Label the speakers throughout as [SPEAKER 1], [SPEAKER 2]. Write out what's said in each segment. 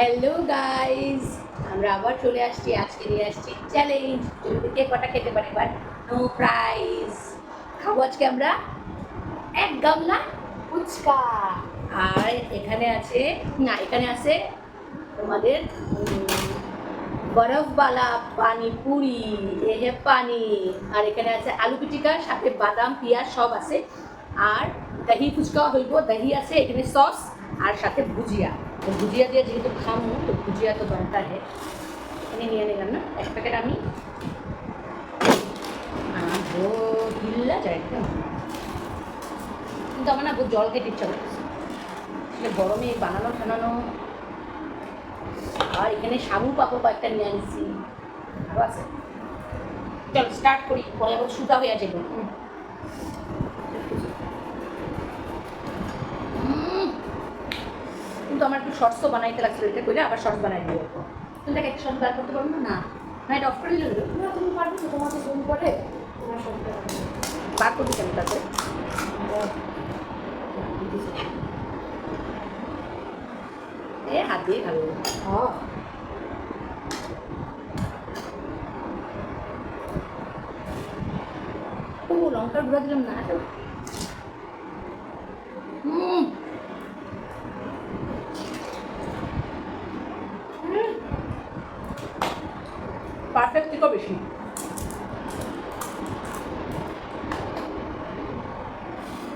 [SPEAKER 1] Hello guys আমরা আবার চলে আসছি, আজকে নিয়ে আসছি চ্যালেঞ্জ কে কটা খেতে পারে বাট নো প্রাইজ খাব আজকে আমরা এক গামলা ফুচকা। আর এখানে আছে, না, এখানে আছে তোমাদের বরফবালা পানিপুরি এহে পানি। আর এখানে আছে আলু পিটিকা, সাথে বাদাম, পেঁয়াজ, সব আছে। আর দহি ফুচকা হইব, দহি আছে, এখানে সস, আর সাথে ভুজিয়া। তো ভুজিয়া দিয়ে যেহেতু খামো তো ভুজিয়া তো দরকার হে এখানে নিয়ে নিলাম না এক প্যাকেট আমি গিল্লা যায় কিন্তু আমার না জল খেতে ইচ্ছা করতেছে আসলে গরমে বানানো টানানো আর এখানে সাবু পাবো কয়েকটা নিয়ে আনছি আরও আছে চল স্টার্ট করি পরে আবার সুতা হয়ে যাবে। কিন্তু আমার একটু শর্টসও বানাইতে লাগছিল এটা করে আবার শর্টস বানাই দিব। তুমি দেখ একটা শর্টস বার করতে পারব না? না এটা অফ করে দিলে।
[SPEAKER 2] না তুমি পারবে তো তোমাকে জুম করে তোমার সবটা
[SPEAKER 1] বার করবি কেন তাতে? এ হাত দিয়ে খাব
[SPEAKER 2] হ্যাঁ।
[SPEAKER 1] ও লঙ্কার গুঁড়া দিলাম না তো হুম পারফেক্ট থেকে বেশি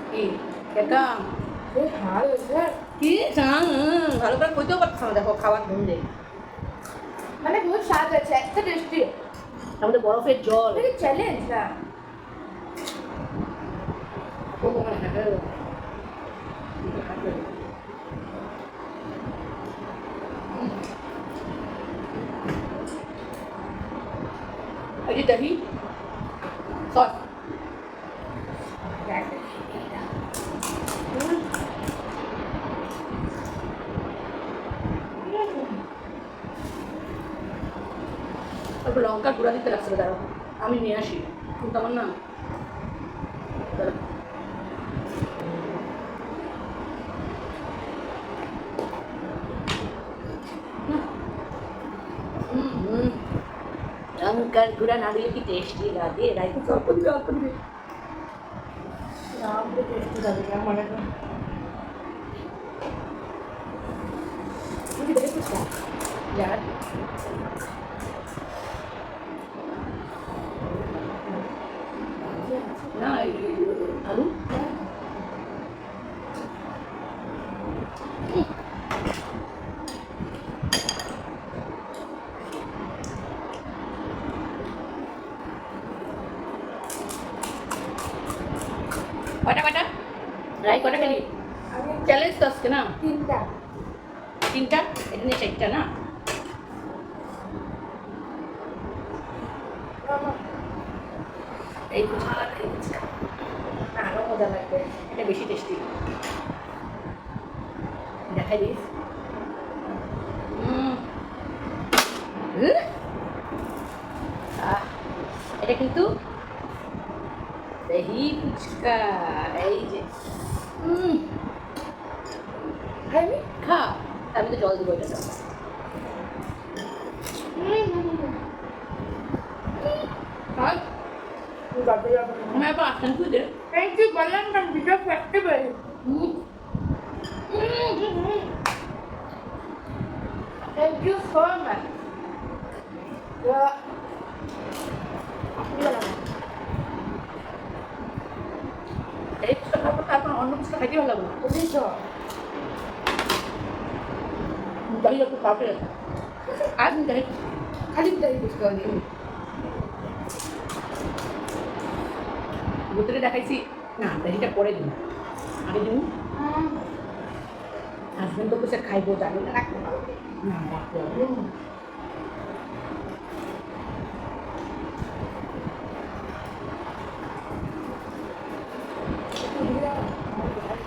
[SPEAKER 1] কি
[SPEAKER 2] ভালো
[SPEAKER 1] কি ভালো করে কইতেও পারছ না দেখো খাবার ধুন দেয়
[SPEAKER 2] মানে বহুত স্বাদ আছে এত টেস্টি
[SPEAKER 1] আমাদের বরফের জল
[SPEAKER 2] চ্যালেঞ্জ না
[SPEAKER 1] ও মানে হ্যাঁ যে দহি লঙ্কার লঙ্কা গুঁড়া দিতে লাগছিল দাঁড়ো আমি নিয়ে আসি কিন্তু আমার না লঙ্কার গুঁড়া না দিলে কি টেস্টি লাগে রাইতে অল্প দিবে অল্প দিবে
[SPEAKER 2] টেস্টি লাগে আমার এখন। তুমি দেখে ফুচকা
[SPEAKER 1] যার না এই আলু কটা কটা রাই কটা খেলি চ্যালেঞ্জ তো আজকে না?
[SPEAKER 2] তিনটা।
[SPEAKER 1] তিনটা? এটা নিয়ে চারটা না? এই ফুচকা এই আরও মজা লাগবে। এটা বেশি টেস্টি দেখাই দিস। এটা কিন্তু দহি ফুচকা। এই যে।
[SPEAKER 2] খাইবি
[SPEAKER 1] খা আমি তো জল দিব এটা খাই
[SPEAKER 2] তুমি বাড়তে যাবো
[SPEAKER 1] मैं बात नहीं कुछ
[SPEAKER 2] থ্যাংক ইউ বললাম না video flexible thank you so much আপনি
[SPEAKER 1] খাব তারপর অন্য ফুচকা খাইতে ভালো লাগবে
[SPEAKER 2] বুঝেছ?
[SPEAKER 1] একটু কাপে আজ দহি
[SPEAKER 2] খালি তাই বুঝতে হবে।
[SPEAKER 1] ভিতরে দেখাইছি। না দহিটা পরে দিন। আগে দিন। হাজবেন্ড তো কিছু খাইবো জানি না। রাখব না না রাখব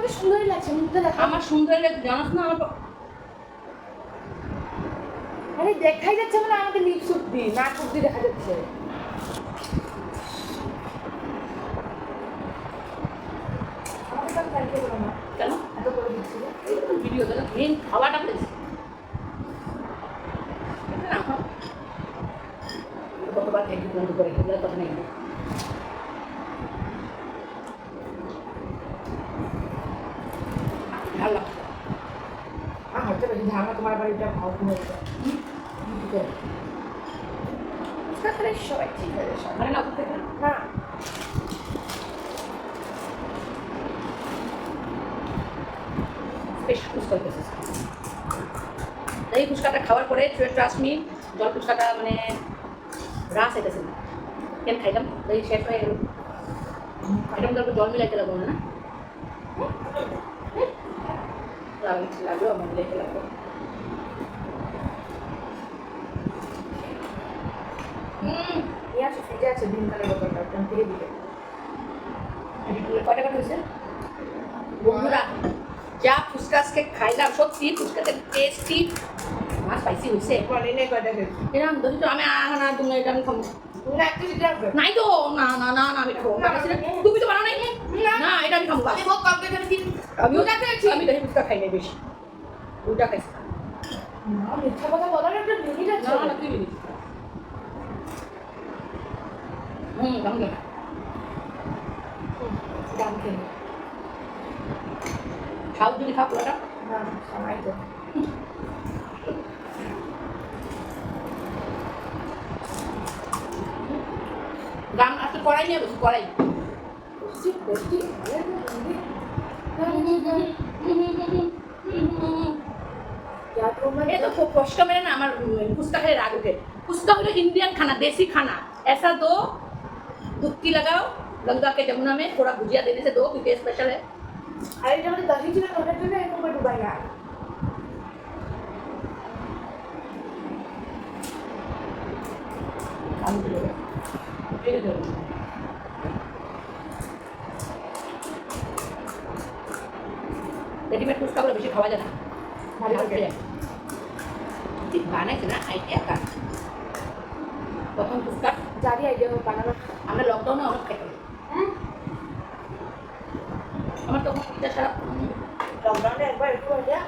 [SPEAKER 2] তোমাকে সুন্দরই লাগছে মুখটা দেখা।
[SPEAKER 1] আমার সুন্দর লাগে জানাস না আমার
[SPEAKER 2] আরে দেখাই যাচ্ছে মানে আমাদের লিপস অব্দি নাক অব্দি দেখা যাচ্ছে। আমাকে
[SPEAKER 1] কেন?
[SPEAKER 2] এত করে দিচ্ছিল
[SPEAKER 1] ভিডিও দেখো মেন খাওয়াটা প্লেস কতবার থ্যাংক ইউ বন্ধ করে এগুলো কথা নেই ভালো লাগছে।
[SPEAKER 2] আমার হচ্ছে বাড়িটা ভাও হয়েছে ফুচকা খেলে সবাই ঠিক হয়ে যাবে।
[SPEAKER 1] মানে না করতে
[SPEAKER 2] না।
[SPEAKER 1] বেশ ফুচকা হইতেছে এই ফুচকাটা খাওয়ার পরে ট্রাস্ট মি জল ফুচকাটা মানে রাস হইতেছে না। কেন খাইলাম? এই শেষ হয়ে গেল। এটা মধ্যে জল মিলাইতে লাগবো না লাগছে লাগল আমার মিলাইতে লাগল হুম
[SPEAKER 2] ফ্রিজে আছে দিন কালের বোতলটা ওখান থেকে দিবে।
[SPEAKER 1] কয় টাকা হয়েছে? বন্ধুরা যা ফুচকা আজকে খাইলাম সত্যি ফুচকাতে টেস্টি মাছ স্পাইসি হয়েছে। এরকম ধরি তো আমি আহ না তুমি এটা আমি খাব নাই তো না না না না আমি খাব
[SPEAKER 2] না,
[SPEAKER 1] তুমি তো বানাও নাই।
[SPEAKER 2] না।
[SPEAKER 1] না এটা আমি খাব
[SPEAKER 2] আমি কম খেয়েছি। আমি
[SPEAKER 1] দহি ফুচকা খাই নাই বেশি। দুটা খাইছি।
[SPEAKER 2] না মিথ্যা কথা বলার একটা লিমিট আছে।
[SPEAKER 1] না না তুই นี่น้อง
[SPEAKER 2] เด็
[SPEAKER 1] กจำถึ
[SPEAKER 2] งเขา
[SPEAKER 1] ดูดิครับ
[SPEAKER 2] แล้วนะ
[SPEAKER 1] สมัยตัวดังอัศกรัยเนี่ยอัศกรัย
[SPEAKER 2] สิบเอ็ดที่ এতো
[SPEAKER 1] খুব কষ্ট মেরে না আমার পুস্তকের রাগ উঠে পুস্তক হলো ইন্ডিয়ান খানা দেশি খানা এসা তো डुबकी लगाओ गंगा के जमुना में थोड़ा भुजिया देने से दो क्योंकि स्पेशल है
[SPEAKER 2] अरे जब मैं दही ছিল ওটার জন্য এরকম করে ডুবাই না
[SPEAKER 1] আমি দিলে ঠিক আছে রেডিমেড ফুচকা বলে বেশি খাওয়া যায় না
[SPEAKER 2] ভালো লাগে
[SPEAKER 1] ঠিক বানাইছে না আইডিয়া কার প্রথম ফুচকা
[SPEAKER 2] জানি আইডিয়া বানানো
[SPEAKER 1] আমরা লকডাউনে অনেক খাইতাম আমার তখন পিঠা ছাড়া
[SPEAKER 2] লকডাউনে একবার একটু হয়ে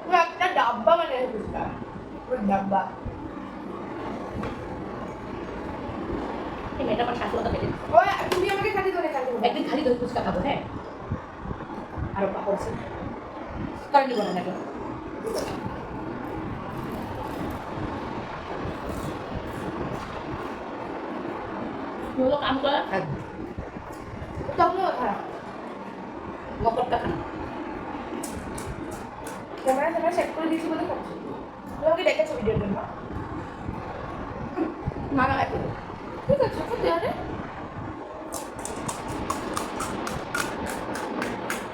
[SPEAKER 2] পুরো একটা ডাব্বা মানে ফুচকা পুরো ডাব্বা।
[SPEAKER 1] মেয়েটা আমার শাশুড়ি
[SPEAKER 2] তুমি আমাকে খালি
[SPEAKER 1] একদিন খালি দই ফুচকা খাব হ্যাঁ? আরও পাপড় আছে। করে নিব না নাকি তুই হলো কাম করা থাকবি
[SPEAKER 2] তখন খারাপ
[SPEAKER 1] মকরটা খানা
[SPEAKER 2] ক্যামেরা ক্যামেরা সেট করে দিয়েছি বলে খাচ্ছি তোমাকে ডেকেছো ভিডিওর জন্য
[SPEAKER 1] না না একটু
[SPEAKER 2] ঠিক আছে খেতে হবে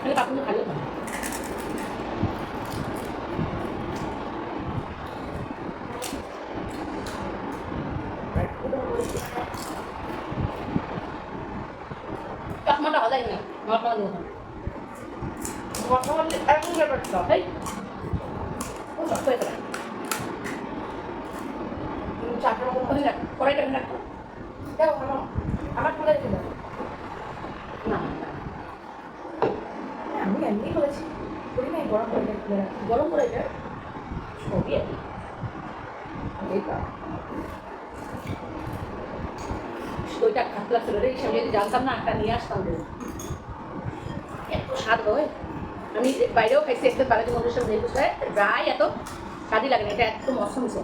[SPEAKER 1] খালি পাপড় খালি খাব চশমাটা হলাই না। নর্মাল দিয়ে
[SPEAKER 2] বর্তমানে এমন ব্যাপারটা।
[SPEAKER 1] এই ও শক্ত হয়ে গেল।
[SPEAKER 2] চাপের মতো
[SPEAKER 1] ওখানে রাখ কড়াইটা ওখানে রাখ
[SPEAKER 2] দেখো আমার আমার তুলে রেখে দাও
[SPEAKER 1] না
[SPEAKER 2] আমি এমনি বলেছি করি নাই গরম দেয় তুলে রাখি
[SPEAKER 1] গরম যায় সবই আর ওইটা খাতে লাগছে রে আমি যদি জানতাম না একটা নিয়ে আসতাম স্বাদ হয়। আমি বাইরেও খাইছি একটা বাড়িতে মন্দির সাথে বুঝতে ড্রাই এত স্বাদই লাগে না এটা এত মশা মিশে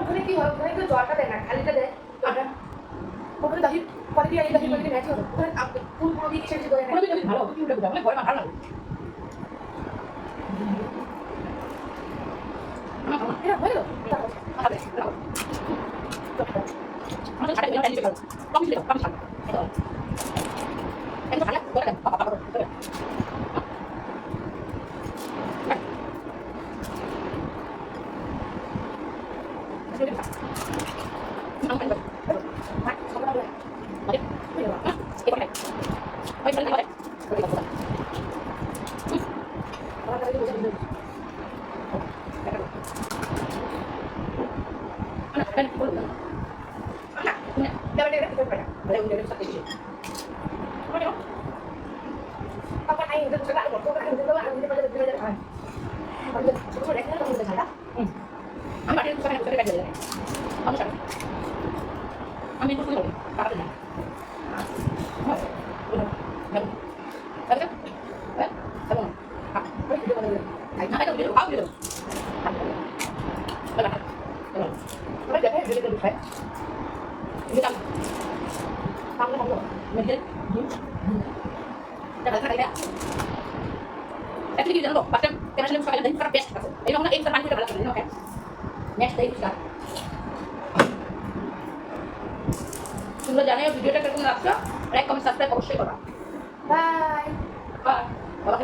[SPEAKER 2] ওখানে কি হয় ওখানে তো জলটা দেয় না খালিটা দেয় জলটা ওখানে দাহি পরে দিয়ে দাহি পরে ম্যাচ হবে ওখানে ফুল পুরো দিয়ে কিছু দেয় না
[SPEAKER 1] ভালো কি উঠে বুঝা ভালো লাগে আমার খাওয়া
[SPEAKER 2] এটা হয়ে গেল
[SPEAKER 1] খাবে খাও আমাদের ছাড়া বেরো টাইম করো কম ছিল কম ছাড় এটা ছাড়া করে দেন বাবা বাবা করে Mari. Ah, ito pa. Ay, balik balik.
[SPEAKER 2] Parang talaga
[SPEAKER 1] Kamu kamu. Mungkin. Jangan kata dia. Tapi di dalam bahkan karena sudah suka dan terbiasa. Ini orang yang terpanggil dalam ini, oke? Next day sekarang. তোমরা জানাই ভিডিওটা কেমন লাগছে like comment subscribe অবশ্যই
[SPEAKER 2] Bye.
[SPEAKER 1] Bye বাবা